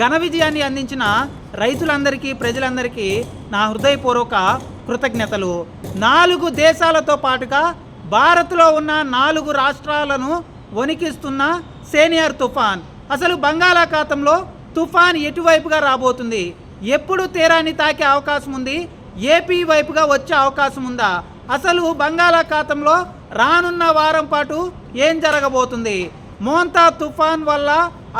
ఘన విజయాన్ని అందించిన రైతులందరికీ ప్రజలందరికీ నా హృదయపూర్వక కృతజ్ఞతలు. నాలుగు దేశాలతో పాటుగా భారత్లో ఉన్న నాలుగు రాష్ట్రాలను వణికిస్తున్న సేనియర్ తుఫాన్. అసలు బంగాళాఖాతంలో తుఫాన్ ఎటువైపుగా రాబోతుంది? ఎప్పుడు తీరాన్ని తాకే అవకాశం ఉంది? ఏపీ వైపుగా వచ్చే అవకాశం ఉందా? అసలు బంగాళాఖాతంలో రానున్న వారం పాటు ఏం జరగబోతుంది? మోంతా తుఫాన్ వల్ల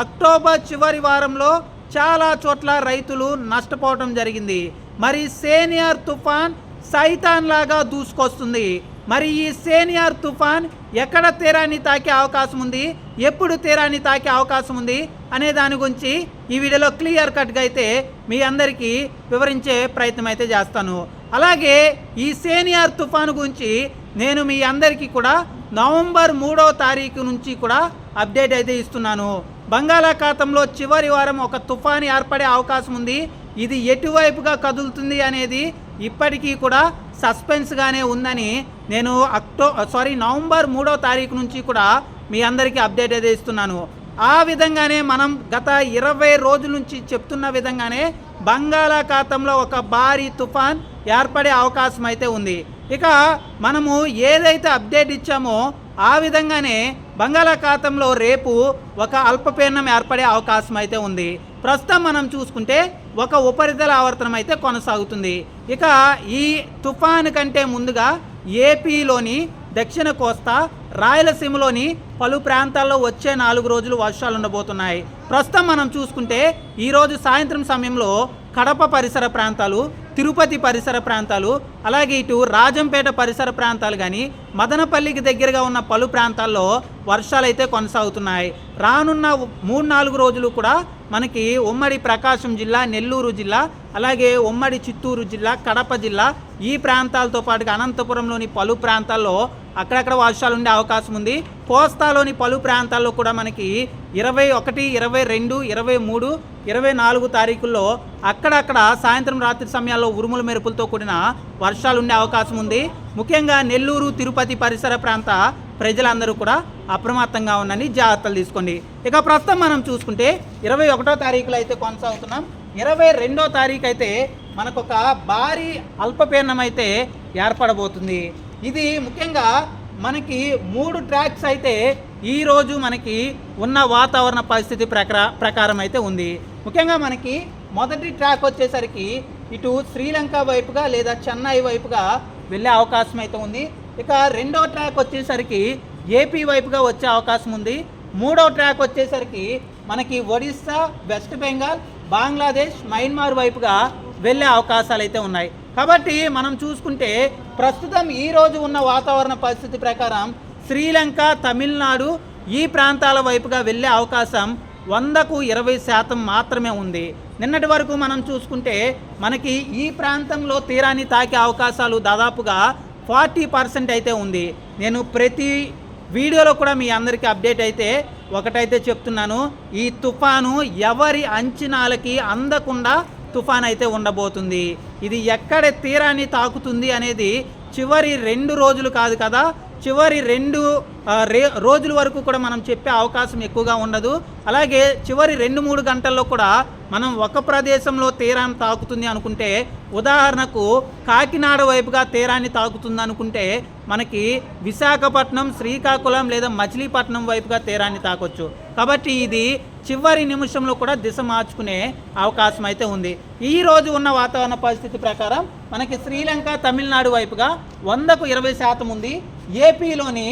అక్టోబర్ చివరి వారంలో చాలా చోట్ల రైతులు నష్టపోవడం జరిగింది. మరి సేనియర్ తుఫాన్ సైతాన్ లాగా దూసుకొస్తుంది. మరి ఈ సేనియర్ తుఫాన్ ఎక్కడ తీరాన్ని తాకే అవకాశం ఉంది? ఎప్పుడు తీరాన్ని తాకే అవకాశం ఉంది? అనే దాని గురించి ఈ వీడియోలో క్లియర్ కట్గా అయితే మీ అందరికీ వివరించే ప్రయత్నం అయితే చేస్తాను. అలాగే ఈ సేనియర్ తుఫాను గురించి నేను మీ అందరికీ కూడా నవంబర్ మూడో తారీఖు నుంచి కూడా అప్డేట్ అయితే ఇస్తున్నాను. బంగాళాఖాతంలో చివరి వారం ఒక తుఫాను ఏర్పడే అవకాశం ఉంది. ఇది ఎటువైపుగా కదులుతుంది అనేది ఇప్పటికీ కూడా సస్పెన్స్గానే ఉందని నేను అక్టో సారీ నవంబర్ మూడో తారీఖు నుంచి కూడా మీ అందరికీ అప్డేట్ అయితే ఇస్తున్నాను. ఆ విధంగానే మనం గత ఇరవై రోజుల నుంచి చెప్తున్న విధంగానే బంగాళాఖాతంలో ఒక భారీ తుఫాన్ ఏర్పడే అవకాశం అయితే ఉంది. ఇక మనము ఏదైతే అప్డేట్ ఇచ్చామో ఆ విధంగానే బంగాళాఖాతంలో రేపు ఒక అల్పపీడనం ఏర్పడే అవకాశం అయితే ఉంది. ప్రస్తుతం మనం చూసుకుంటే ఒక ఉపరితల ఆవర్తనం అయితే కొనసాగుతుంది. ఇక ఈ తుఫాను కంటే ముందుగా ఏపీలోని దక్షిణ కోస్తా రాయలసీమలోని పలు ప్రాంతాల్లో వచ్చే నాలుగు రోజులు వర్షాలు ఉండబోతున్నాయి. ప్రస్తుతం మనం చూసుకుంటే ఈరోజు సాయంత్రం సమయంలో కడప పరిసర ప్రాంతాలు తిరుపతి పరిసర ప్రాంతాలు అలాగే ఇటు రాజంపేట పరిసర ప్రాంతాలు కానీ మదనపల్లికి దగ్గరగా ఉన్న పలు ప్రాంతాల్లో వర్షాలు అయితే కొనసాగుతున్నాయి. రానున్న మూడు నాలుగు రోజులు కూడా మనకి ఉమ్మడి ప్రకాశం జిల్లా నెల్లూరు జిల్లా అలాగే ఉమ్మడి చిత్తూరు జిల్లా కడప జిల్లా ఈ ప్రాంతాలతో పాటుగా అనంతపురంలోని పలు ప్రాంతాల్లో అక్కడక్కడ వర్షాలు ఉండే అవకాశం ఉంది. కోస్తాలోని పలు ప్రాంతాల్లో కూడా మనకి ఇరవై ఒకటి ఇరవై రెండు ఇరవై మూడు ఇరవై నాలుగు తారీఖుల్లో అక్కడక్కడ సాయంత్రం రాత్రి సమయాల్లో ఉరుముల మెరుపులతో కూడిన వర్షాలు ఉండే అవకాశం ఉంది. ముఖ్యంగా నెల్లూరు తిరుపతి పరిసర ప్రాంత ప్రజలందరూ కూడా అప్రమత్తంగా ఉన్నని జాగ్రత్తలు తీసుకోండి. ఇక ప్రస్తుతం మనం చూసుకుంటే ఇరవై ఒకటో తారీఖులో అయితే కొనసాగుతున్నాం. ఇరవై రెండో తారీఖు అయితే మనకు ఒక భారీ అల్పపీడనం అయితే ఏర్పడబోతుంది. ఇది ముఖ్యంగా మనకి మూడు ట్రాక్స్ అయితే ఈరోజు మనకి ఉన్న వాతావరణ పరిస్థితి ప్రకార ప్రకారం అయితే ఉంది. ముఖ్యంగా మనకి మొదటి ట్రాక్ వచ్చేసరికి ఇటు శ్రీలంక వైపుగా లేదా చెన్నై వైపుగా వెళ్ళే అవకాశం అయితే ఉంది. ఇక రెండో ట్రాక్ వచ్చేసరికి ఏపీ వైపుగా వచ్చే అవకాశం ఉంది. మూడో ట్రాక్ వచ్చేసరికి మనకి ఒడిస్సా వెస్ట్ బెంగాల్ బంగ్లాదేశ్ మయన్మార్ వైపుగా వెళ్ళే అవకాశాలు అయితే ఉన్నాయి. కాబట్టి మనం చూసుకుంటే ప్రస్తుతం ఈ రోజు ఉన్న వాతావరణ పరిస్థితి ప్రకారం శ్రీలంక తమిళనాడు ఈ ప్రాంతాల వైపుగా వెళ్ళే అవకాశం వందకు ఇరవై శాతం మాత్రమే ఉంది. నిన్నటి వరకు మనం చూసుకుంటే మనకి ఈ ప్రాంతంలో తీరాన్ని తాకే అవకాశాలు దాదాపుగా ఫార్టీ పర్సెంట్ అయితే ఉంది. నేను ప్రతి వీడియోలో కూడా మీ అందరికీ అప్డేట్ అయితే ఒకటైతే చెప్తున్నాను. ఈ తుఫాను ఎవరి అంచనాలకి అందకుండా తుఫాన్ అయితే ఉండబోతుంది. ఇది ఎక్కడ తీరాన్ని తాకుతుంది అనేది చివరి రెండు రోజులు కాదు కదా? చివరి రెండు రే రోజుల వరకు కూడా మనం చెప్పే అవకాశం ఎక్కువగా ఉండదు. అలాగే చివరి రెండు మూడు గంటల్లో కూడా మనం ఒక ప్రదేశంలో తీరాన్ని తాకుతుంది అనుకుంటే ఉదాహరణకు కాకినాడ వైపుగా తీరాన్ని తాకుతుంది అనుకుంటే మనకి విశాఖపట్నం శ్రీకాకుళం లేదా మచిలీపట్నం వైపుగా తీరాన్ని తాకొచ్చు. కాబట్టి ఇది చివరి నిమిషంలో కూడా దిశ మార్చుకునే అవకాశం అయితే ఉంది. ఈ రోజు ఉన్న వాతావరణ పరిస్థితి ప్రకారం మనకి శ్రీలంక తమిళనాడు వైపుగా వందకు ఇరవై శాతం ఉంది. ఏపీలోని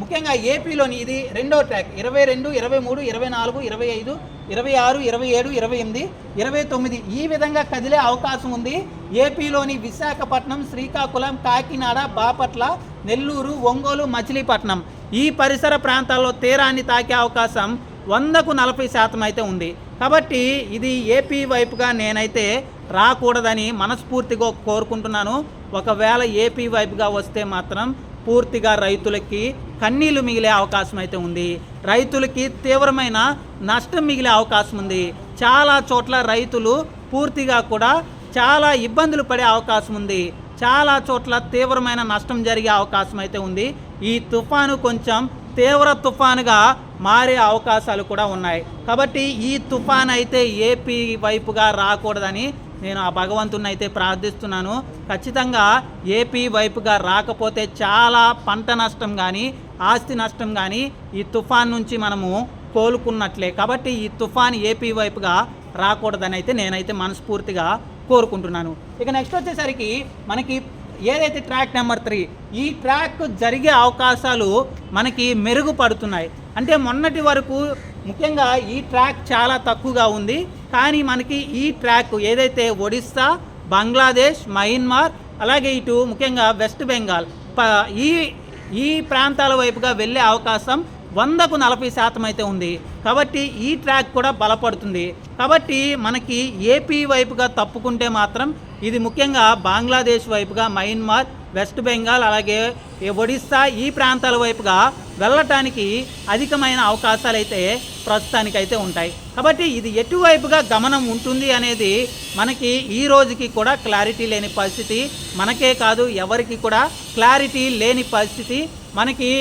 ముఖ్యంగా ఏపీలోని ఇది రెండో ట్రాక్. ఇరవై రెండు ఇరవై మూడు ఇరవై నాలుగు ఇరవై ఐదు ఇరవై ఆరు ఇరవై ఏడు ఇరవై ఎనిమిది ఇరవై తొమ్మిది ఈ విధంగా కదిలే అవకాశం ఉంది. ఏపీలోని విశాఖపట్నం శ్రీకాకుళం కాకినాడ బాపట్ల నెల్లూరు ఒంగోలు మచిలీపట్నం ఈ పరిసర ప్రాంతాల్లో తీరాన్ని తాకే అవకాశం వందకు నలభై శాతం అయితే ఉంది. కాబట్టి ఇది ఏపీ వైపుగా నేనైతే రాకూడదని మనస్ఫూర్తిగా కోరుకుంటున్నాను. ఒకవేళ ఏపీ వైపుగా వస్తే మాత్రం పూర్తిగా రైతులకి కన్నీళ్ళు మిగిలే అవకాశం అయితే ఉంది. రైతులకి తీవ్రమైన నష్టం మిగిలే అవకాశం ఉంది. చాలా చోట్ల రైతులు పూర్తిగా కూడా చాలా ఇబ్బందులు పడే అవకాశం ఉంది. చాలా చోట్ల తీవ్రమైన నష్టం జరిగే అవకాశం అయితే ఉంది. ఈ తుఫాను కొంచెం తీవ్ర తుఫానుగా మారే అవకాశాలు కూడా ఉన్నాయి. కాబట్టి ఈ తుఫాన్ అయితే ఏపీ వైపుగా రాకూడదని నేను ఆ భగవంతుని అయితే ప్రార్థిస్తున్నాను. ఖచ్చితంగా ఏపీ వైపుగా రాకపోతే చాలా పంట నష్టం కానీ ఆస్తి నష్టం కానీ ఈ తుఫాన్ నుంచి మనము కోలుకున్నట్లే. కాబట్టి ఈ తుఫాన్ ఏపీ వైపుగా రాకూడదని అయితే నేనైతే మనస్ఫూర్తిగా కోరుకుంటున్నాను. ఇక నెక్స్ట్ వచ్చేసరికి మనకి ఏదైతే ట్రాక్ నెంబర్ త్రీ ఈ ట్రాక్ జరిగే అవకాశాలు మనకి మెరుగుపడుతున్నాయి. అంటే మొన్నటి వరకు ముఖ్యంగా ఈ ట్రాక్ చాలా తక్కువగా ఉంది. కానీ మనకి ఈ ట్రాక్ ఏదైతే ఒడిస్సా బంగ్లాదేశ్ మయన్మార్ అలాగే ఇటు ముఖ్యంగా వెస్ట్ బెంగాల్ ప ఈ ఈ ప్రాంతాల వైపుగా వెళ్ళే అవకాశం వందకు నలభై శాతం అయితే ఉంది. కాబట్టి ఈ ట్రాక్ కూడా బలపడుతుంది. కాబట్టి మనకి ఏపీ వైపుగా తప్పుకుంటే మాత్రం ఇది ముఖ్యంగా బంగ్లాదేశ్ వైపుగా మయన్మార్ వెస్ట్ బెంగాల్ అలాగే ఒడిస్సా ఈ ప్రాంతాల వైపుగా వెళ్ళటానికి అధికమైన అవకాశాలు అయితే ప్రస్తుతానికైతే ఉంటాయి. కాబట్టి ఇది ఎటువైపుగా గమనం ఉంటుంది అనేది మనకి ఈ రోజుకి కూడా క్లారిటీ లేని పరిస్థితి. మనకే కాదు ఎవరికి కూడా క్లారిటీ లేని పరిస్థితి. మనకి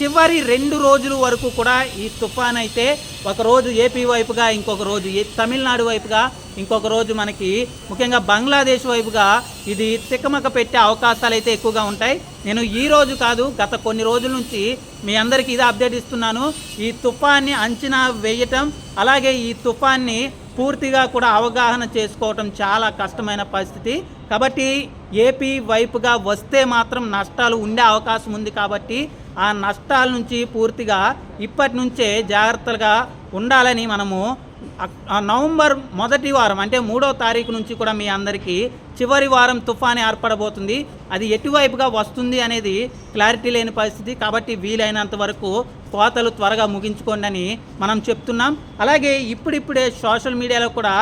చివరి రెండు రోజుల వరకు కూడా ఈ తుఫాన్ అయితే ఒక రోజు ఏపీ వైపుగా ఇంకొక రోజు తమిళనాడు వైపుగా ఇంకొక రోజు మనకి ముఖ్యంగా బంగ్లాదేశ్ వైపుగా ఇది తిక్కమక పెట్టే అవకాశాలు అయితే ఎక్కువగా ఉంటాయి. నేను ఈ రోజు కాదు గత కొన్ని రోజుల నుంచి మీ అందరికీ ఇది అప్డేట్ ఇస్తున్నాను. ఈ తుఫాన్ని అంచనా వేయటం అలాగే ఈ తుఫాన్ని పూర్తిగా కూడా అవగాహన చేసుకోవటం చాలా కష్టమైన పరిస్థితి. కాబట్టి ఏపీ వైపుగా వస్తే మాత్రం నష్టాలు ఉండే అవకాశం ఉంది కాబట్టి ఆ నష్టాల నుంచి పూర్తిగా ఇప్పటి నుంచే జాగ్రత్తగా ఉండాలని మనము ఆ నవంబర్ మొదటి వారం అంటే మూడో తారీఖు నుంచి కూడా మీ అందరికీ చివరి వారం తుఫాన్ ఏర్పడబోతుంది. అది ఎటువైపుగా వస్తుంది అనేది క్లారిటీ లేని పరిస్థితి కాబట్టి వీలైనంత వరకు కోతలు త్వరగా ముగించుకోండి అని మనం చెప్తున్నాం. అలాగే ఇప్పుడిప్పుడే సోషల్ మీడియాలో కూడా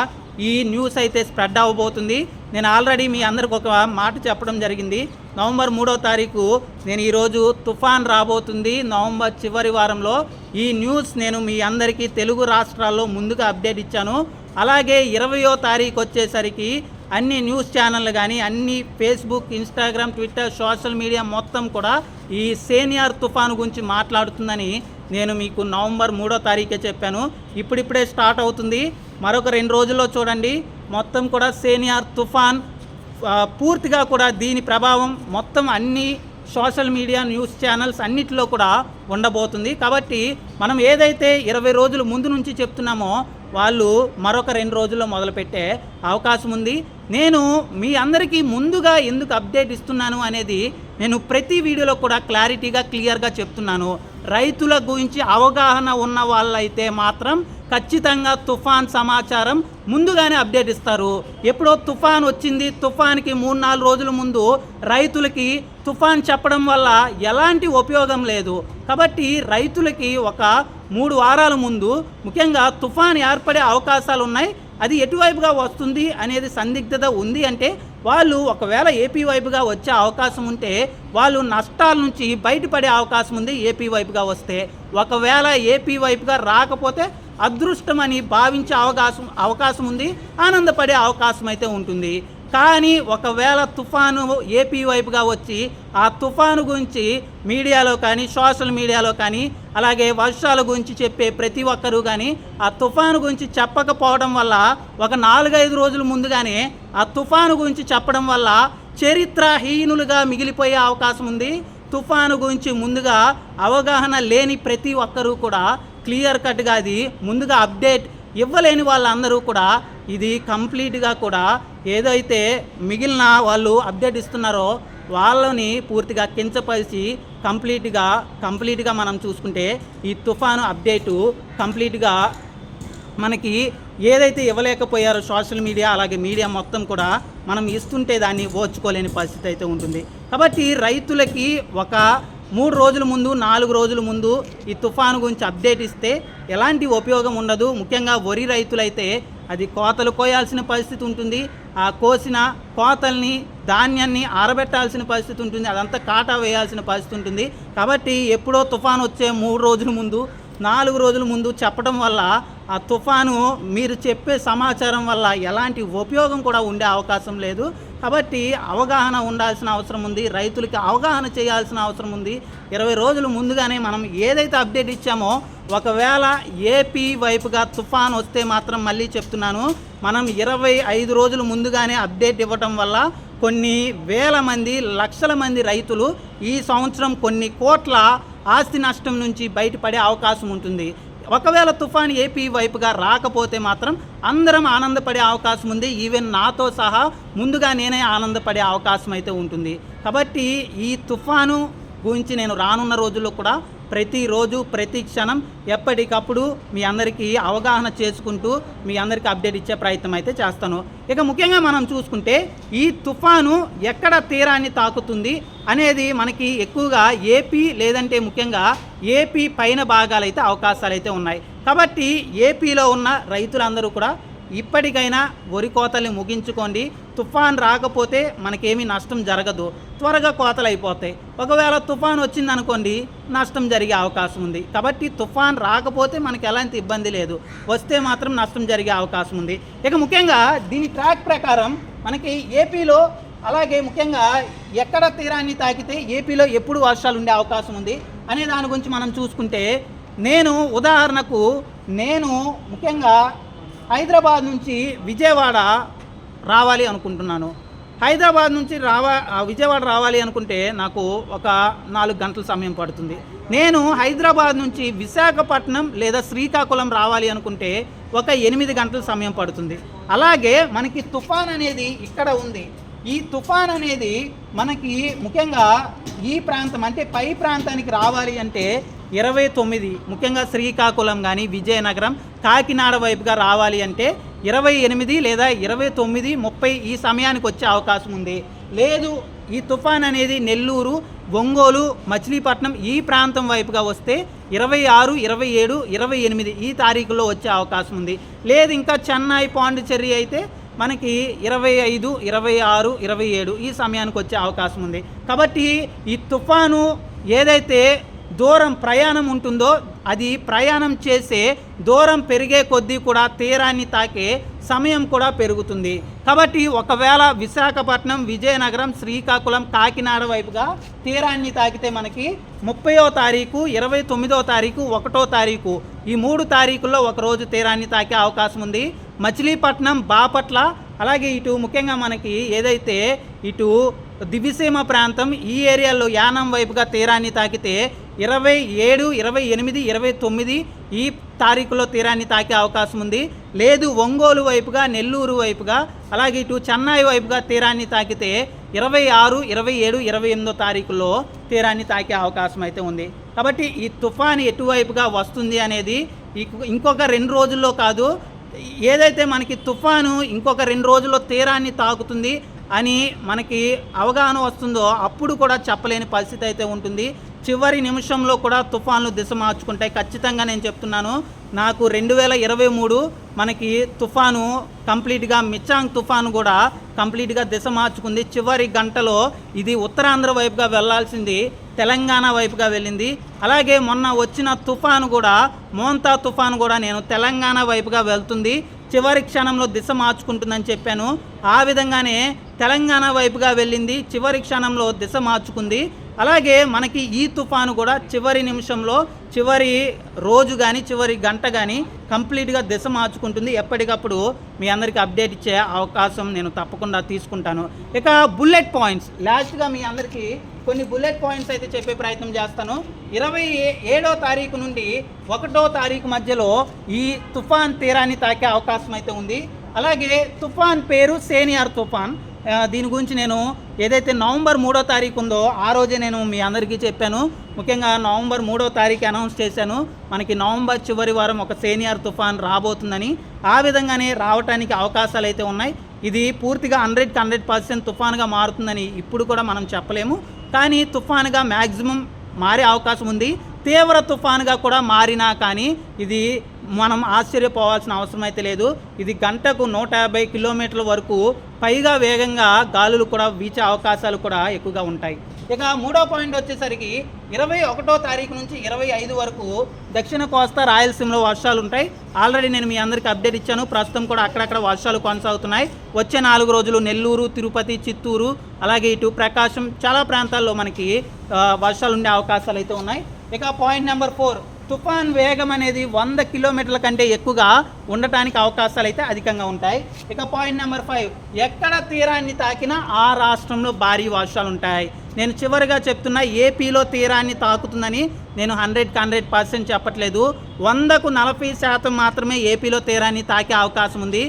ఈ న్యూస్ అయితే స్ప్రెడ్ అవ్వబోతుంది నేను ఆల్రెడీ మీ అందరికి ఒక మాట చెప్పడం జరిగింది. నవంబర్ మూడో తారీఖు నేను ఈరోజు తుఫాన్ రాబోతుంది. నవంబర్ చివరి వారంలో ఈ న్యూస్ నేను మీ అందరికీ తెలుగు రాష్ట్రాల్లో ముందుగా అప్డేట్ ఇచ్చాను. అలాగే ఇరవయో తారీఖు వచ్చేసరికి అన్ని న్యూస్ ఛానళ్ళు కానీ అన్ని Facebook Instagram Twitter social media మొత్తం కూడా ఈ సేనియర్ తుఫాను గురించి మాట్లాడుతుందని నేను మీకు నవంబర్ మూడో తారీఖే చెప్పాను. ఇప్పుడిప్పుడే స్టార్ట్ అవుతుంది. మరొక రెండు రోజుల్లో చూడండి. మొత్తం కూడా సేనియర్ తుఫాన్ పూర్తిగా కూడా దీని ప్రభావం మొత్తం అన్ని సోషల్ మీడియా న్యూస్ ఛానల్స్ అన్నిటిలో కూడా ఉండబోతుంది. కాబట్టి మనం ఏదైతే ఇరవై రోజులు ముందు నుంచి చెప్తున్నామో వాళ్ళు మరొక రెండు రోజుల్లో మొదలుపెట్టే అవకాశం ఉంది. నేను మీ అందరికీ ముందుగా ఎందుకు అప్డేట్ ఇస్తున్నాను అనేది నేను ప్రతి వీడియోలో కూడా క్లారిటీగా క్లియర్గా చెప్తున్నాను. రైతుల గురించి అవగాహన ఉన్న వాళ్ళైతే మాత్రం ఖచ్చితంగా తుఫాన్ సమాచారం ముందుగానే అప్డేట్ ఇస్తారు. ఎప్పుడో తుఫాన్ వచ్చింది తుఫాన్కి మూడు నాలుగు రోజుల ముందు రైతులకి తుఫాన్ చెప్పడం వల్ల ఎలాంటి ఉపయోగం లేదు. కాబట్టి రైతులకి ఒక మూడు వారాల ముందు ముఖ్యంగా తుఫాన్ ఏర్పడే అవకాశాలు ఉన్నాయి అది ఎటువైపుగా వస్తుంది అనేది సందిగ్ధత ఉంది అంటే వాళ్ళు ఒకవేళ ఏపీ వైపుగా వచ్చే అవకాశం ఉంటే వాళ్ళు నష్టాల నుంచి బయటపడే అవకాశం ఉంది ఏపీ వైపుగా వస్తే. ఒకవేళ ఏపీ వైపుగా రాకపోతే అదృష్టం అని భావించే అవకాశం అవకాశం ఉంది ఆనందపడే అవకాశం అయితే ఉంటుంది. కానీ ఒకవేళ తుఫాను ఏపీ వైపుగా వచ్చి ఆ తుఫాను గురించి మీడియాలో కానీ సోషల్ మీడియాలో కానీ అలాగే వర్షాల గురించి చెప్పే ప్రతి ఒక్కరూ కానీ ఆ తుఫాను గురించి చెప్పకపోవడం వల్ల ఒక నాలుగైదు రోజుల ముందుగానే ఆ తుఫాను గురించి చెప్పడం వల్ల చరిత్రహీనులుగా మిగిలిపోయే అవకాశం ఉంది. తుఫాను గురించి ముందుగా అవగాహన లేని ప్రతి ఒక్కరూ కూడా క్లియర్ కట్గా అది ముందుగా అప్డేట్ ఇవ్వలేని వాళ్ళందరూ కూడా ఇది కంప్లీట్గా కూడా ఏదైతే మిగిలిన వాళ్ళు అప్డేట్ ఇస్తున్నారో వాళ్ళని పూర్తిగా కించపరిచి కంప్లీట్గా కంప్లీట్గా మనం చూసుకుంటే ఈ తుఫాను అప్డేటు కంప్లీట్గా మనకి ఏదైతే ఇవ్వలేకపోయారో సోషల్ మీడియా అలాగే మీడియా మొత్తం కూడా మనం ఇస్తుంటే దాన్ని ఓర్చుకోలేని పరిస్థితి అయితే ఉంటుంది. కాబట్టి రైతులకి ఒక మూడు రోజుల ముందు నాలుగు రోజుల ముందు ఈ తుఫాను గురించి అప్డేట్ ఇస్తే ఎలాంటి ఉపయోగం ఉండదు. ముఖ్యంగా వరి రైతులైతే అది కోతలు కోయాల్సిన పరిస్థితి ఉంటుంది. ఆ కోసిన కోతల్ని ధాన్యాన్ని ఆరబెట్టాల్సిన పరిస్థితి ఉంటుంది. అదంతా కాటా వేయాల్సిన పరిస్థితి ఉంటుంది. కాబట్టి ఎప్పుడో తుఫాను వచ్చే మూడు రోజుల ముందు నాలుగు రోజుల ముందు చెప్పడం వల్ల ఆ తుఫాను మీరు చెప్పే సమాచారం వల్ల ఎలాంటి ఉపయోగం కూడా ఉండే అవకాశం లేదు. కాబట్టి అవగాహన ఉండాల్సిన అవసరం ఉంది రైతులకి అవగాహన చేయాల్సిన అవసరం ఉంది. ఇరవై రోజులు ముందుగానే మనం ఏదైతే అప్డేట్ ఇచ్చామో ఒకవేళ ఏపీ వైపుగా తుఫాన్ వస్తే మాత్రం మళ్ళీ చెప్తున్నాను మనం ఇరవై ఐదు రోజులు ముందుగానే అప్డేట్ ఇవ్వటం వల్ల కొన్ని వేల మంది లక్షల మంది రైతులు ఈ సంవత్సరం కొన్ని కోట్ల ఆస్తి నష్టం నుంచి బయటపడే అవకాశం ఉంటుంది. ఒకవేళ తుఫాన్ ఏపీ వైపుగా రాకపోతే మాత్రం అందరం ఆనందపడే అవకాశం ఉంది. ఈవెన్ నాతో సహా ముందుగా నేనే ఆనందపడే అవకాశం అయితే ఉంటుంది. కాబట్టి ఈ తుఫాను గురించి నేను రానున్న రోజుల్లో కూడా ప్రతిరోజు ప్రతి క్షణం ఎప్పటికప్పుడు మీ అందరికీ అవగాహన చేసుకుంటూ మీ అందరికీ అప్డేట్ ఇచ్చే ప్రయత్నం అయితే చేస్తాను. ఇక ముఖ్యంగా మనం చూసుకుంటే ఈ తుఫాను ఎక్కడ తీరాన్ని తాకుతుంది అనేది మనకి ఎక్కువగా ఏపీ లేదంటే ముఖ్యంగా ఏపీ పైన భాగాలైతే అవకాశాలు అయితే ఉన్నాయి. కాబట్టి ఏపీలో ఉన్న రైతులందరూ కూడా ఇప్పటికైనా వరి కోతల్ని ముగించుకోండి తుఫాన్ రాకపోతే మనకేమీ నష్టం జరగదు. త్వరగా కోతలు అయిపోతాయి ఒకవేళ తుఫాన్ వచ్చిందనుకోండి నష్టం జరిగే అవకాశం ఉంది. కాబట్టి తుఫాన్ రాకపోతే మనకి ఎలాంటి ఇబ్బంది లేదు. వస్తే మాత్రం నష్టం జరిగే అవకాశం ఉంది. ఇక ముఖ్యంగా దీని ట్రాక్ ప్రకారం మనకి ఏపీలో అలాగే ముఖ్యంగా ఎక్కడ తీరాన్ని తాకితే ఏపీలో ఎప్పుడు వర్షాలు ఉండే అవకాశం ఉంది అనే దాని గురించి మనం చూసుకుంటే నేను ఉదాహరణకు నేను ముఖ్యంగా హైదరాబాద్ నుంచి విజయవాడ రావాలి అనుకుంటున్నాను. హైదరాబాద్ నుంచి రావా ఆ, విజయవాడ రావాలి అనుకుంటే నాకు ఒక నాలుగు గంటల సమయం పడుతుంది. నేను హైదరాబాద్ నుంచి విశాఖపట్నం లేదా శ్రీకాకుళం రావాలి అనుకుంటే ఒక ఎనిమిది గంటల సమయం పడుతుంది. అలాగే మనకి తుఫాన్ అనేది ఇక్కడ ఉంది. ఈ తుఫాన్ అనేది మనకి ముఖ్యంగా ఈ ప్రాంతం అంటే పై ప్రాంతానికి రావాలి అంటే ఇరవై తొమ్మిది ముఖ్యంగా శ్రీకాకుళం కానీ విజయనగరం కాకినాడ వైపుగా రావాలి అంటే ఇరవై ఎనిమిది లేదా ఇరవై తొమ్మిది ముప్పై ఈ సమయానికి వచ్చే అవకాశం ఉంది. లేదు ఈ తుఫాన్ అనేది నెల్లూరు ఒంగోలు మచిలీపట్నం ఈ ప్రాంతం వైపుగా వస్తే ఇరవై ఆరు ఇరవై ఏడు ఇరవై ఎనిమిది ఈ తారీఖులో వచ్చే అవకాశం ఉంది. లేదు ఇంకా చెన్నై పాండిచెర్రీ అయితే మనకి ఇరవై ఐదు ఇరవై ఆరు ఇరవై ఏడు ఈ సమయానికి వచ్చే అవకాశం ఉంది. కాబట్టి ఈ తుఫాను ఏదైతే దూరం ప్రయాణం ఉంటుందో అది ప్రయాణం చేసే దూరం పెరిగే కొద్దీ కూడా తీరాన్ని తాకే సమయం కూడా పెరుగుతుంది. కాబట్టి ఒకవేళ విశాఖపట్నం విజయనగరం శ్రీకాకుళం కాకినాడ వైపుగా తీరాన్ని తాకితే మనకి ముప్పయో తారీఖు ఇరవై తొమ్మిదో తారీఖు ఒకటో తారీఖు ఈ మూడు తారీఖుల్లో ఒకరోజు తీరాన్ని తాకే అవకాశం ఉంది. మచిలీపట్నం బాపట్ల అలాగే ఇటు ముఖ్యంగా మనకి ఏదైతే ఇటు దివిసీమ ప్రాంతం ఈ ఏరియాలో యానం వైపుగా తీరాన్ని తాకితే ఇరవై ఏడు ఇరవై ఎనిమిది ఇరవై తొమ్మిది ఈ తారీఖులో తీరాన్ని తాకే అవకాశం ఉంది. లేదు ఒంగోలు వైపుగా నెల్లూరు వైపుగా అలాగే ఇటు చెన్నై వైపుగా తీరాన్ని తాకితే ఇరవై ఆరు ఇరవై ఏడు ఇరవై ఎనిమిదో తారీఖులో తీరాన్ని తాకే అవకాశం అయితే ఉంది. కాబట్టి ఈ తుఫాన్ ఎటువైపుగా వస్తుంది అనేది ఇంకొక రెండు రోజుల్లో కాదు. ఏదైతే మనకి తుఫాను ఇంకొక రెండు రోజుల్లో తీరాన్ని తాకుతుంది అని మనకి అవగాహన వస్తుందో అప్పుడు కూడా చెప్పలేని పరిస్థితి అయితే ఉంటుంది. చివరి నిమిషంలో కూడా తుఫాన్లు దిశ మార్చుకుంటాయి. ఖచ్చితంగా నేను చెప్తున్నాను. నాకు రెండు వేల ఇరవై మూడు మనకి తుఫాను కంప్లీట్గా మిచ్చాంగ్ తుఫాను కూడా కంప్లీట్గా దిశ మార్చుకుంది. చివరి గంటలో ఇది ఉత్తరాంధ్ర వైపుగా వెళ్ళాల్సింది తెలంగాణ వైపుగా వెళ్ళింది. అలాగే మొన్న వచ్చిన తుఫాను కూడా మోంతా తుఫాను కూడా నేను తెలంగాణ వైపుగా వెళ్తుంది. చివరి క్షణంలో దిశ మార్చుకుంటుందని చెప్పాను. ఆ విధంగానే తెలంగాణ వైపుగా వెళ్ళింది. చివరి క్షణంలో దిశ మార్చుకుంది. అలాగే మనకి ఈ తుఫాను కూడా చివరి నిమిషంలో చివరి రోజు కానీ చివరి గంట కానీ కంప్లీట్గా దిశ మార్చుకుంటుంది. ఎప్పటికప్పుడు మీ అందరికీ అప్డేట్ ఇచ్చే అవకాశం నేను తప్పకుండా తీసుకుంటాను. ఇక బుల్లెట్ పాయింట్స్. లాస్ట్గా మీ అందరికీ కొన్ని బుల్లెట్ పాయింట్స్ అయితే చెప్పే ప్రయత్నం చేస్తాను. ఇరవై ఏడో తారీఖు నుండి ఒకటో తారీఖు మధ్యలో ఈ తుఫాన్ తీరాన్ని తాకే అవకాశం అయితే ఉంది. అలాగే తుఫాన్ పేరు సేనియార్ తుఫాన్. దీని గురించి నేను ఏదైతే నవంబర్ మూడో తారీఖు ఉందో ఆ రోజే నేను మీ అందరికీ చెప్పాను. ముఖ్యంగా నవంబర్ మూడో తారీఖు అనౌన్స్ చేశాను. మనకి నవంబర్ చివరి వారం ఒక సేనియర్ తుఫాన్ రాబోతుందని. ఆ విధంగానే రావడానికి అవకాశాలు అయితే ఉన్నాయి. ఇది పూర్తిగా హండ్రెడ్కి హండ్రెడ్ పర్సెంట్ తుఫాన్గా మారుతుందని ఇప్పుడు కూడా మనం చెప్పలేము. కానీ తుఫాన్గా మ్యాక్సిమం మారే అవకాశం ఉంది. తీవ్ర తుఫానుగా కూడా మారినా కానీ ఇది మనం ఆశ్చర్యపోవాల్సిన అవసరం అయితే లేదు. ఇది గంటకు నూట యాభై కిలోమీటర్ల వరకు పైగా వేగంగా గాలులు కూడా వీచే అవకాశాలు కూడా ఎక్కువగా ఉంటాయి. ఇక మూడో పాయింట్ వచ్చేసరికి ఇరవై ఒకటో తారీఖు నుంచి ఇరవై ఐదు వరకు దక్షిణ కోస్తా రాయలసీమలో వర్షాలు ఉంటాయి. ఆల్రెడీ నేను మీ అందరికీ అప్డేట్ ఇచ్చాను. ప్రస్తుతం కూడా అక్కడక్కడ వర్షాలు కొనసాగుతున్నాయి. వచ్చే నాలుగు రోజులు నెల్లూరు తిరుపతి చిత్తూరు అలాగే ఇటు ప్రకాశం చాలా ప్రాంతాల్లో మనకి వర్షాలు ఉండే అవకాశాలు అయితే ఉన్నాయి. ఇక పాయింట్ నెంబర్ ఫోర్. తుఫాన్ వేగం అనేది వంద కిలోమీటర్ల కంటే ఎక్కువగా ఉండటానికి అవకాశాలు అయితే అధికంగా ఉంటాయి. ఇక పాయింట్ నెంబర్ ఫైవ్ ఎక్కడ తీరాన్ని తాకినా ఆ రాష్ట్రంలో భారీ వర్షాలు ఉంటాయి. నేను చివరిగా చెప్తున్నా ఏపీలో తీరాన్ని తాకుతుందని నేను హండ్రెడ్కి హండ్రెడ్ పర్సెంట్ చెప్పట్లేదు. వందకు నలభై శాతం మాత్రమే ఏపీలో తీరాన్ని తాకే అవకాశం ఉంది.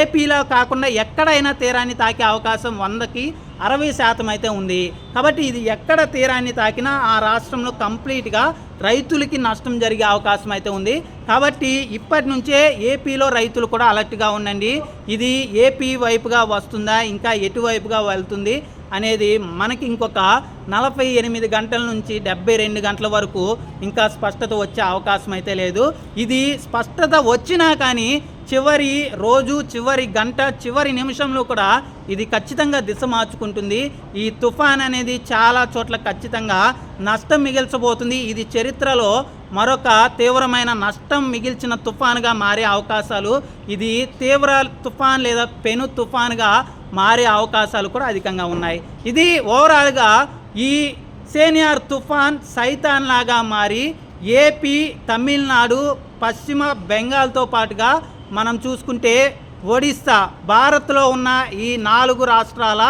ఏపీలో కాకుండా ఎక్కడైనా తీరాన్ని తాకే అవకాశం వందకి అరవై శాతం అయితే ఉంది. కాబట్టి ఇది ఎక్కడ తీరాన్ని తాకినా ఆ రాష్ట్రంలో కంప్లీట్గా రైతులకి నష్టం జరిగే అవకాశం అయితే ఉంది. కాబట్టి ఇప్పటి నుంచే ఏపీలో రైతులు కూడా అలర్ట్గా ఉండండి. ఇది ఏపీ వైపుగా వస్తుందా ఇంకా ఎటువైపుగా వెళ్తుంది అనేది మనకి ఇంకొక నలభై ఎనిమిది గంటల నుంచి డెబ్బై రెండు గంటల వరకు ఇంకా స్పష్టత వచ్చే అవకాశం అయితే లేదు. ఇది స్పష్టత వచ్చినా కానీ చివరి రోజు చివరి గంట చివరి నిమిషంలో కూడా ఇది ఖచ్చితంగా దిశ మార్చుకుంటుంది. ఈ తుఫాన్ అనేది చాలా చోట్ల ఖచ్చితంగా నష్టం మిగిల్చబోతుంది. ఇది చరిత్రలో మరొక తీవ్రమైన నష్టం మిగిల్చిన తుఫాన్గా మారే అవకాశాలు ఇది తీవ్ర తుఫాన్ లేదా పెను తుఫాన్గా మారే అవకాశాలు కూడా అధికంగా ఉన్నాయి. ఇది ఓవరాల్గా ఈ సేనియర్ తుఫాన్ సైతాన్ లాగా మారి ఏపీ తమిళనాడు పశ్చిమ బెంగాల్తో పాటుగా మనం చూసుకుంటే ఒడిస్సా భారత్లో ఉన్న ఈ నాలుగు రాష్ట్రాల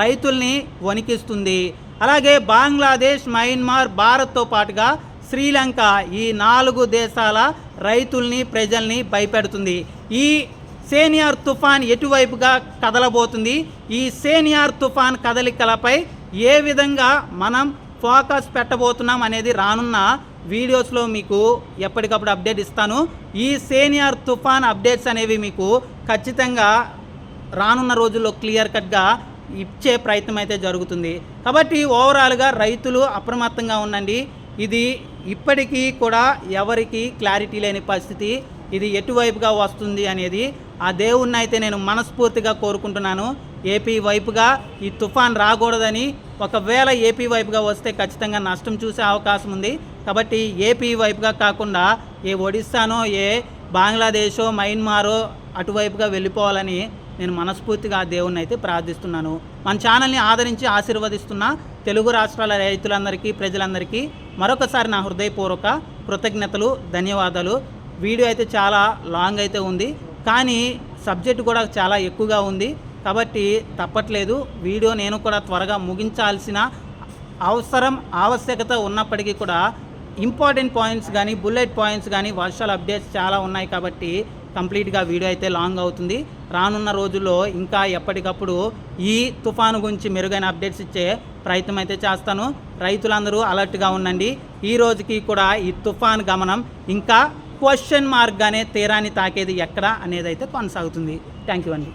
రైతుల్ని వణికిస్తుంది. అలాగే బంగ్లాదేశ్ మయన్మార్ భారత్తో పాటుగా శ్రీలంక ఈ నాలుగు దేశాల రైతుల్ని ప్రజల్ని భయపెడుతుంది. ఈ సేనియర్ తుఫాన్ ఎటువైపుగా కదలబోతుంది? ఈ సేనియర్ తుఫాన్ కదలికలపై ఏ విధంగా మనం ఫోకస్ పెట్టబోతున్నాం అనేది రానున్న వీడియోస్లో మీకు ఎప్పటికప్పుడు అప్డేట్ ఇస్తాను. ఈ సీనియర్ తుఫాన్ అప్డేట్స్ అనేవి మీకు ఖచ్చితంగా రానున్న రోజుల్లో క్లియర్ కట్గా ఇచ్చే ప్రయత్నం అయితే జరుగుతుంది. కాబట్టి ఓవరాల్గా రైతులు అప్రమత్తంగా ఉండండి. ఇది ఇప్పటికీ కూడా ఎవరికి క్లారిటీ లేని పరిస్థితి. ఇది ఎటువైపుగా వస్తుంది అనేది ఆ దేవుణ్ణి అయితే నేను మనస్ఫూర్తిగా కోరుకుంటున్నాను. ఏపీ వైపుగా ఈ తుఫాన్ రాకూడదని ఒకవేళ ఏపీ వైపుగా వస్తే ఖచ్చితంగా నష్టం చూసే అవకాశం ఉంది. కాబట్టి ఏపీ వైపుగా కాకుండా ఏ ఒడిస్సానో ఏ బంగ్లాదేశో మయన్మారో అటువైపుగా వెళ్ళిపోవాలని నేను మనస్ఫూర్తిగా దేవుణ్ణి అయితే ప్రార్థిస్తున్నాను. మన ఛానల్ని ఆదరించి ఆశీర్వదిస్తున్న తెలుగు రాష్ట్రాల రైతులందరికీ ప్రజలందరికీ మరొకసారి నా హృదయపూర్వక కృతజ్ఞతలు ధన్యవాదాలు. వీడియో అయితే చాలా లాంగ్ అయితే ఉంది కానీ సబ్జెక్ట్ కూడా చాలా ఎక్కువగా ఉంది. కాబట్టి తప్పట్లేదు వీడియో నేను కూడా త్వరగా ముగించాల్సిన అవసరం ఆవశ్యకత ఉన్నప్పటికీ కూడా ఇంపార్టెంట్ పాయింట్స్ కానీ బుల్లెట్ పాయింట్స్ కానీ వర్షాల అప్డేట్స్ చాలా ఉన్నాయి కాబట్టి కంప్లీట్గా వీడియో అయితే లాంగ్ అవుతుంది. రానున్న రోజుల్లో ఇంకా ఎప్పటికప్పుడు ఈ తుఫాను గురించి మెరుగైన అప్డేట్స్ ఇచ్చే ప్రయత్నం అయితే చేస్తాను. రైతులందరూ అలర్ట్గా ఉండండి. ఈ రోజుకి కూడా ఈ తుఫాన్ గమనం ఇంకా క్వశ్చన్ మార్క్గానే తీరాన్ని తాకేది ఎక్కడ అనేది అయితే కొనసాగుతుంది. థ్యాంక్ యూ అండి.